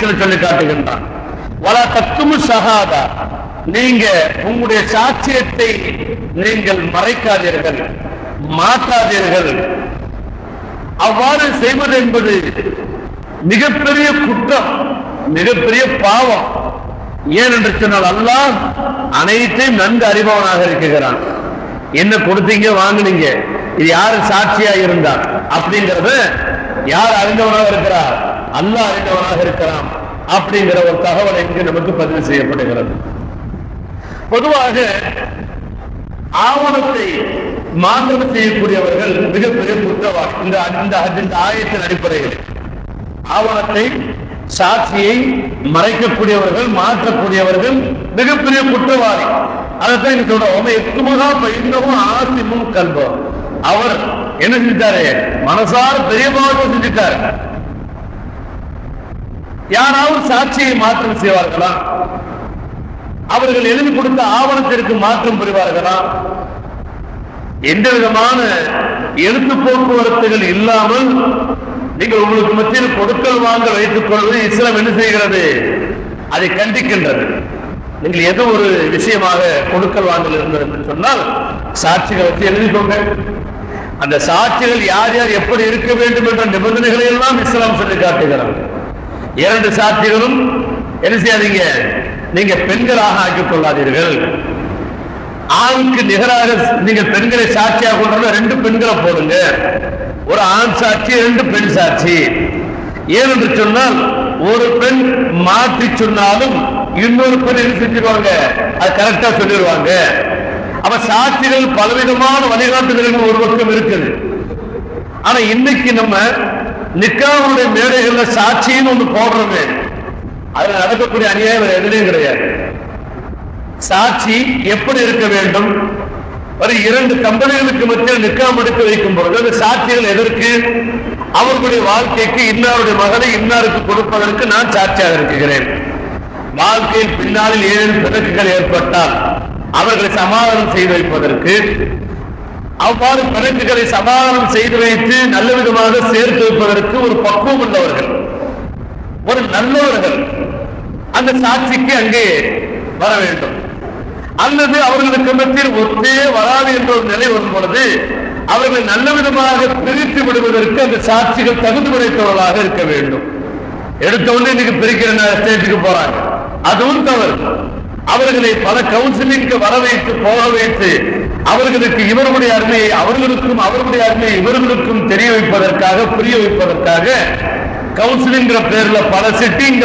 சொல்லி காட்டுகின்றான். வல தத்துமு சகாதா நீங்க உங்களுடைய சாட்சியத்தை நீங்கள் மறைக்காதீர்கள் மாற்றாதீர்கள் அவ்வாறு செய்வது என்பது மிகப்பெரிய குற்றம் மிகப்பெரிய பாவம். ஏன் என்று சொன்னால் அல்லாஹ் அனைத்தையும் நன்கு அறிபவனாக இருக்குகிறான் என்ன கொடுத்தீங்க வாங்குனீங்க இது யாரு சாட்சியா இருந்தார் அப்படிங்கறத யார் அறிந்தவனாக இருக்கிறார்? அல்ல அறிந்தவனாக இருக்கிறான். அப்படிங்கிற ஒரு தகவல் இங்கு நமக்கு பதிவு செய்யப்படுகிறது. பொதுவாக ஆவணத்தை மாற்றம் செய்யக்கூடியவர்கள் மிகப்பெரிய குற்றவாளி. இந்த இந்த இந்த ஆயத்தின் அடிப்படையில். ஆவணத்தை சாட்சியை மறைக்கக்கூடியவர்கள் மாற்றக்கூடியவர்கள் மிகப்பெரிய குற்றவாளி. அதைத்தான் சொல்றோம் எத்துமகா பயிர்ந்தவும் ஆசிமும் கல்வம் அவர் என்ன செஞ்சாரு மனசார பெரிய பாவத்தை செஞ்சுட்டாரு. யாராவது சாட்சியை மாற்றம் செய்வார்களா? அவர்கள் எழுதி கொடுத்த ஆவணத்திற்கு மாற்றம் பெறுவார்களா எந்த விதமான எழுத்து போக்குவரத்துகள் இல்லாமல் நீங்கள் உங்களுக்கு மத்தியில் கொடுக்கல் வாங்க வைத்துக் கொள்வது இஸ்லாம் என்ன செய்கிறது? அதை கண்டிக்கின்றது. நீங்கள் ஏதோ ஒரு விஷயமாக கொடுக்கல் வாங்கல் இருந்தது என்று சொன்னால் சாட்சிகளை வச்சு எழுதிக்கோங்க. அந்த சாட்சிகள் யார் யார் எப்படி இருக்க வேண்டும் என்ற நிபந்தனைகளை எல்லாம் இஸ்லாம் சொல்லி காட்டுகிறார் இரண்டு சாட்சிகளும் என்ன செய்யாதீங்க நீங்க பெண்களாக ஆக்கிக் கொள்ளாதீர்கள். ஆணுக்கு நிகராக நீங்க பெண்களை சாட்சியாக கொண்டு ரெண்டு பெண்களை போடுங்க. ஒரு ஆண் சாட்சி ரெண்டு பெண் சாட்சி. ஏனென்று சொன்னால் ஒரு பெண் மாற்றி சொன்னாலும் இன்னொரு பெண் என்ன செஞ்சிருவாங்க? அது கரெக்டா சொல்லிடுவாங்க அப்ப சாட்சிகள் பலவிதமான வழிகாட்டுதல்கள் ஒரு பக்கம் இருக்குது. ஆனா இன்னைக்கு நம்ம நிக்காவுடைய மேடைகள்ல சாட்சின்னு ஒண்ணு போடுறோமே அதுல நடக்கக்கூடிய அநியாயம் வேற எதுலையும் கிடையாது. சாட்சி எப்படி இருக்க வேண்டும்? ஒரு இரண்டு கம்பெனிகளுக்கு மத்தியில் நிக்காம எடுத்து வைக்கும் பொழுது அந்த சாட்சிகள் எதற்கு? அவர்களுடைய வாழ்க்கைக்கு இன்னாருடைய மகனை இன்னாருக்கு கொடுப்பதற்கு நான் சாட்சியாக இருக்கிறேன். வாழ்க்கையில் பின்னாளில் ஏதேனும் பிணக்குகள் ஏற்பட்டால் அவர்களை சமாதானம் செய்து வைப்பதற்கு அவ்வாறு பிணக்குகளை சமாதானம் செய்து வைத்து நல்ல விதமாக சேர்த்து வைப்பதற்கு ஒரு பக்குவம் உள்ளவர்கள். ஒரு நல்லவர்கள் அந்த சாட்சிக்கு அங்கே வர வேண்டும். அல்லது அவர்களுக்கு மத்தியில் ஒன்றே வராது என்ற ஒரு நிலை வரும் பொழுது அவர்களை நல்ல விதமாக பிரித்து விடுவதற்கு அந்த சாட்சிகள் தகுதி படைத்தவர்களாக இருக்க வேண்டும். எடுத்த உடனே இன்னைக்கு பிரிக்கிற ஸ்டேட்டுக்கு போறாங்க. அதுவும் தவறு. அவர்களை பல கவுன்சிலிங்க்கு வர வைத்து போக வைத்து அவர்களுக்கு இவர்களுடைய அருமையை அவர்களுக்கும் அவர்களுடைய அருமையை இவர்களுக்கும் தெரிய வைப்பதற்காக புரிய வைப்பதற்காக கவுன்சிலிங்கிற பேர்ல பல சிட்டிங்